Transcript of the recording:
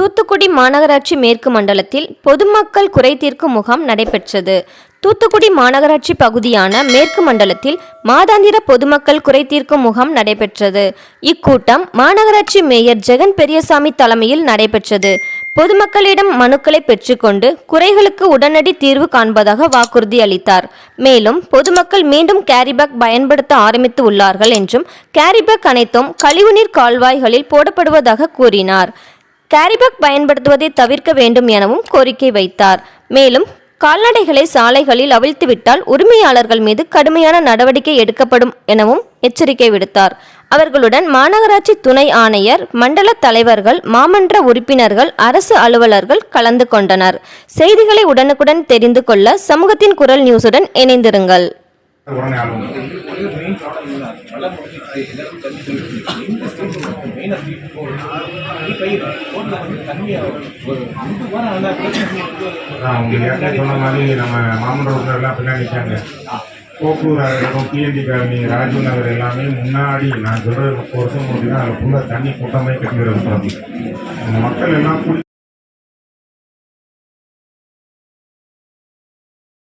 தூத்துக்குடி மாநகராட்சி மேற்கு மண்டலத்தில் பொதுமக்கள் குறை தீர்க்கும் முகாம் நடைபெற்றது. தூத்துக்குடி மாநகராட்சி பகுதியான மேற்கு மண்டலத்தில் மாதாந்திர பொதுமக்கள் குறை தீர்க்கும் முகாம் நடைபெற்றது. இக்கூட்டம் மாநகராட்சி மேயர் ஜெகன் பெரியசாமி தலைமையில் நடைபெற்றது. பொதுமக்களிடம் மனுக்களை பெற்றுக்கொண்டு குறைகளுக்கு உடனடி தீர்வு காண்பதாக வாக்குறுதி அளித்தார். மேலும் பொதுமக்கள் மீண்டும் கேரிபேக் பயன்படுத்த ஆரம்பித்து உள்ளார்கள் என்றும் கேரிபேக் அனைத்தும் கழிவுநீர் கால்வாய்களில் போடப்படுவதாக கூறினார். கேரிபேக் பயன்படுத்துவதை தவிர்க்க வேண்டும் எனவும் கோரிக்கை வைத்தார். மேலும் கால்நடைகளை சாலைகளில் அவிழ்த்துவிட்டால் உரிமையாளர்கள் மீது கடுமையான நடவடிக்கை எடுக்கப்படும் எனவும் எச்சரிக்கை விடுத்தார். அவர்களுடன் மாநகராட்சி துணை ஆணையர் மண்டல தலைவர்கள் மாமன்ற உறுப்பினர்கள் அரசு அலுவலர்கள் கலந்து கொண்டனர். செய்திகளை உடனுக்குடன் தெரிந்து கொள்ள சமூகத்தின் குரல் நியூஸுடன் இணைந்திருங்கள். உங்களுக்கு ஏற்கனவே சொன்ன மாதிரி நம்ம மாமன்ற உறுப்பினர்லாம் பின்னாடி நிற்காங்க இருக்கும் பிஎன்டி காலனி ராஜீவ் நகர் எல்லாமே முன்னாடி நான் சொல்கிறது வருஷம் முடிஞ்சுன்னா அதில் ஃபுல்லாக தண்ணி கூட்டமே கட்டி வருது மக்கள் எல்லாம்